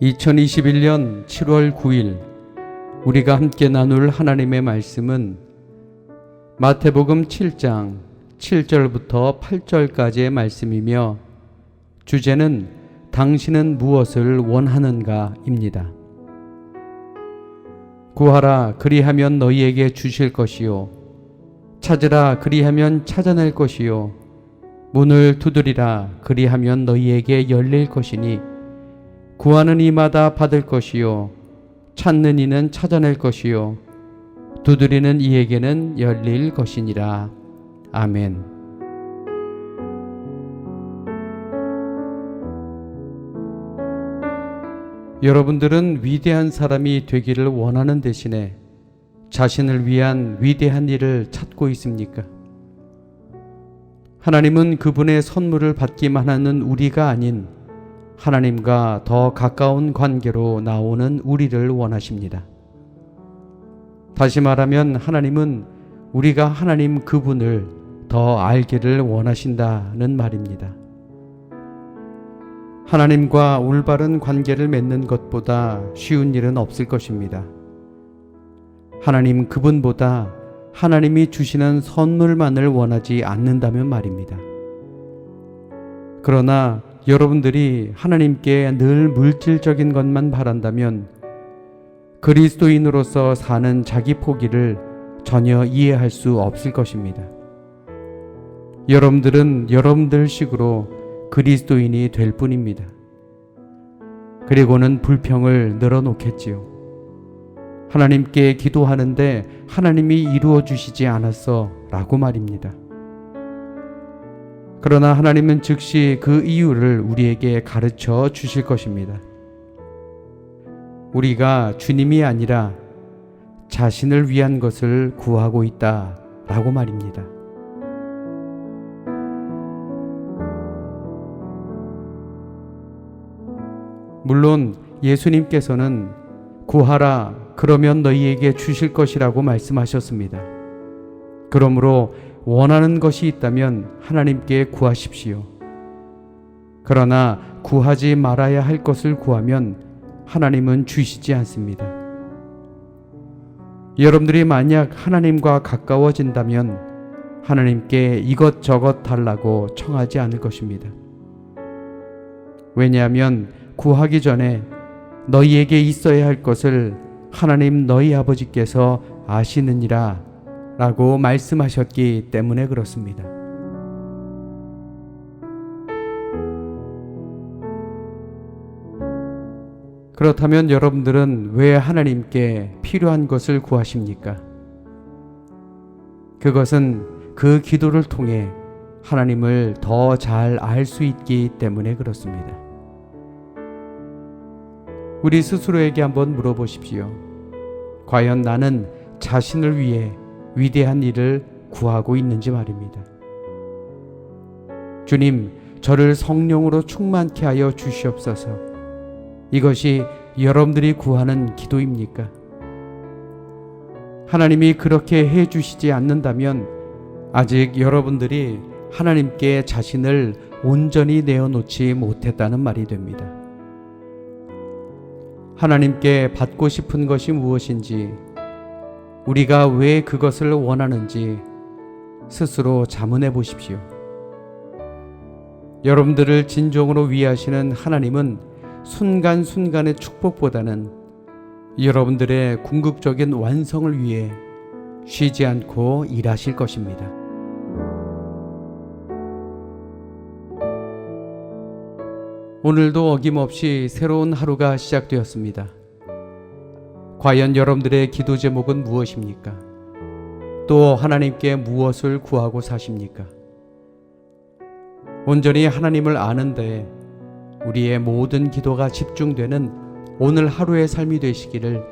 2021년 7월 9일 우리가 함께 나눌 하나님의 말씀은 마태복음 7장 7절부터 8절까지의 말씀이며 주제는 당신은 무엇을 원하는가입니다. 구하라 그리하면 너희에게 주실 것이요 찾으라 그리하면 찾아낼 것이요 문을 두드리라 그리하면 너희에게 열릴 것이니 구하는 이마다 받을 것이요 찾는 이는 찾아낼 것이요 두드리는 이에게는 열릴 것이니라 아멘. 여러분들은 위대한 사람이 되기를 원하는 대신에 자신을 위한 위대한 일을 찾고 있습니까? 하나님은 그분의 선물을 받기만 하는 우리가 아닌 하나님과 더 가까운 관계로 나오는 우리를 원하십니다. 다시 말하면 하나님은 우리가 하나님 그분을 더 알기를 원하신다는 말입니다. 하나님과 올바른 관계를 맺는 것보다 쉬운 일은 없을 것입니다. 하나님 그분보다 하나님이 주시는 선물만을 원하지 않는다면 말입니다. 그러나 여러분들이 하나님께 늘 물질적인 것만 바란다면 그리스도인으로서 사는 자기 포기를 전혀 이해할 수 없을 것입니다. 여러분들은 여러분들식으로 그리스도인이 될 뿐입니다. 그리고는 불평을 늘어놓겠지요. 하나님께 기도하는데 하나님이 이루어 주시지 않았어 라고 말입니다. 그러나 하나님은 즉시 그 이유를 우리에게 가르쳐 주실 것입니다. 우리가 주님이 아니라 자신을 위한 것을 구하고 있다 라고 말입니다. 물론 예수님께서는 구하라 그러면 너희에게 주실 것이라고 말씀하셨습니다. 그러므로 원하는 것이 있다면 하나님께 구하십시오. 그러나 구하지 말아야 할 것을 구하면 하나님은 주시지 않습니다. 여러분들이 만약 하나님과 가까워진다면 하나님께 이것저것 달라고 청하지 않을 것입니다. 왜냐하면 구하기 전에 너희에게 있어야 할 것을 하나님 너희 아버지께서 아시느니라 라고 말씀하셨기 때문에 그렇습니다. 그렇다면 여러분들은 왜 하나님께 필요한 것을 구하십니까? 그것은 그 기도를 통해 하나님을 더 잘 알 수 있기 때문에 그렇습니다. 우리 스스로에게 한번 물어보십시오. 과연 나는 자신을 위해 위대한 일을 구하고 있는지 말입니다. 주님, 저를 성령으로 충만케 하여 주시옵소서. 이것이 여러분들이 구하는 기도입니까? 하나님이 그렇게 해 주시지 않는다면 아직 여러분들이 하나님께 자신을 온전히 내어놓지 못했다는 말이 됩니다. 하나님께 받고 싶은 것이 무엇인지, 우리가 왜 그것을 원하는지 스스로 자문해 보십시오. 여러분들을 진정으로 위하시는 하나님은 순간순간의 축복보다는 여러분들의 궁극적인 완성을 위해 쉬지 않고 일하실 것입니다. 오늘도 어김없이 새로운 하루가 시작되었습니다. 과연 여러분들의 기도 제목은 무엇입니까? 또 하나님께 무엇을 구하고 사십니까? 온전히 하나님을 아는데 우리의 모든 기도가 집중되는 오늘 하루의 삶이 되시기를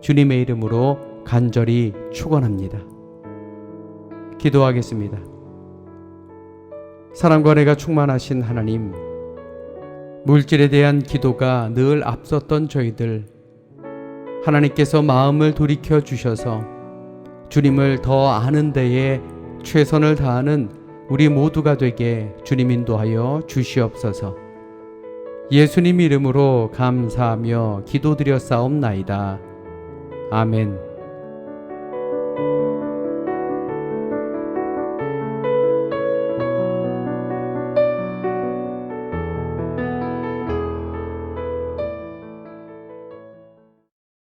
주님의 이름으로 간절히 축원합니다. 기도하겠습니다. 사랑과 내가 충만하신 하나님, 물질에 대한 기도가 늘 앞섰던 저희들, 하나님께서 마음을 돌이켜 주셔서 주님을 더 아는 데에 최선을 다하는 우리 모두가 되게 주님 인도하여 주시옵소서. 예수님 이름으로 감사하며 기도드려 싸움나이다. 아멘.